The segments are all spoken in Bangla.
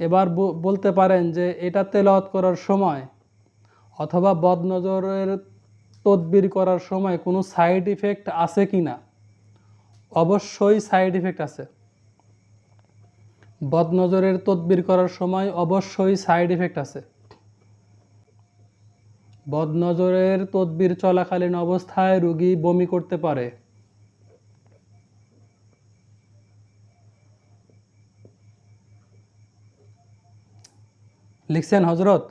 এবার বলতে পারেন যে এটা তেলাওয়াত করার সময় অথবা বদনজরের তদবির করার সময় কোনো সাইড ইফেক্ট আছে কি না? অবশ্যই সাইড ইফেক্ট আছে। বদনজরের তদবির করার সময় অবশ্যই সাইড ইফেক্ট আছে। বদনজরের তদবির চলাকালীন অবস্থায় রুগী বমি করতে পারে। লিখছেন হজরত?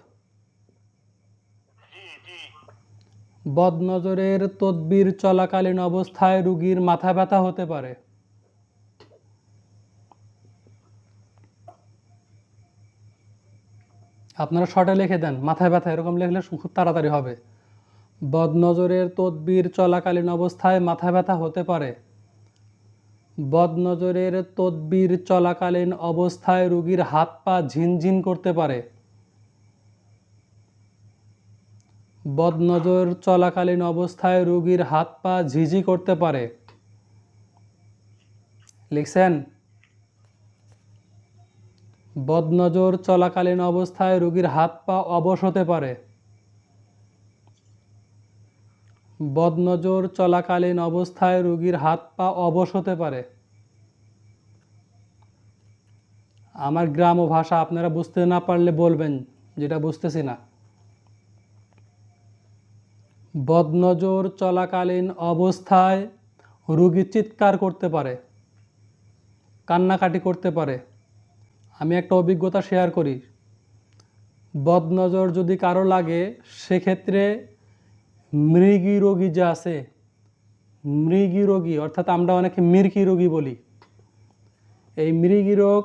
বদনজরের তদবির চলাকালীন অবস্থায় রুগীর মাথা ব্যথা হতে পারে। আপনারা শর্টে লিখে দেন মাথায় ব্যথা, এরকম লিখলে খুব তাড়াতাড়ি হবে। বদনজরের তদবির চলাকালীন অবস্থায় মাথা ব্যথা হতে পারে। বদনজরের তদবির চলাকালীন অবস্থায় রুগীর হাত পা ঝিনঝিন করতে পারে। বদনজর চলাকালীন অবস্থায় রোগীর হাত পা ঝিঝি করতে পারে। লিখছেন, বদনজর চলাকালীন অবস্থায় রোগীর হাত পা অবশ হতে পারে। বদনজর চলাকালীন অবস্থায় রোগীর হাত পা অবশ হতে পারে। আমার গ্রাম ও ভাষা আপনারা বুঝতে না পারলে বলবেন, যেটা বুঝতেছি না। বদনজর চলাকালীন অবস্থায় রোগী চিৎকার করতে পারে, কান্নাকাটি করতে পারে। আমি একটা অভিজ্ঞতা শেয়ার করি। বদনজর যদি কারও লাগে, সেক্ষেত্রে মৃগী রোগী যে আছে, মৃগী রোগী, অর্থাৎ আমরা অনেকে মির্কি রোগী বলি, এই মৃগী রোগ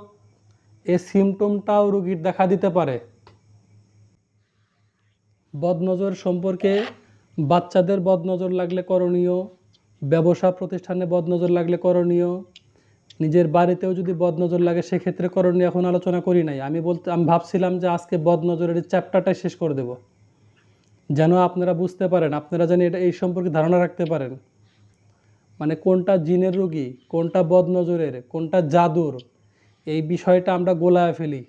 এই সিমটমটাও রোগীর দেখা দিতে পারে। বদনজর সম্পর্কে বাচ্চাদের বদনজর লাগলে করণীয়, ব্যবসা প্রতিষ্ঠানে বদনজর লাগলে করণীয়, নিজের বাড়িতেও যদি বদনজর লাগে সেক্ষেত্রে করণীয় এখন আলোচনা করি নাই। আমি বলতে আমি ভাবছিলাম যে আজকে বদনজরের চ্যাপ্টারটাই শেষ করে দেব। যেন আপনারা বুঝতে পারেন, আপনারা যেন এটা এই সম্পর্কে ধারণা রাখতে পারেন। মানে কোনটা জিনের রুগী, কোনটা বদনজরের, কোনটা জাদুর, এই বিষয়টা আমরা গোলায় ফেলি।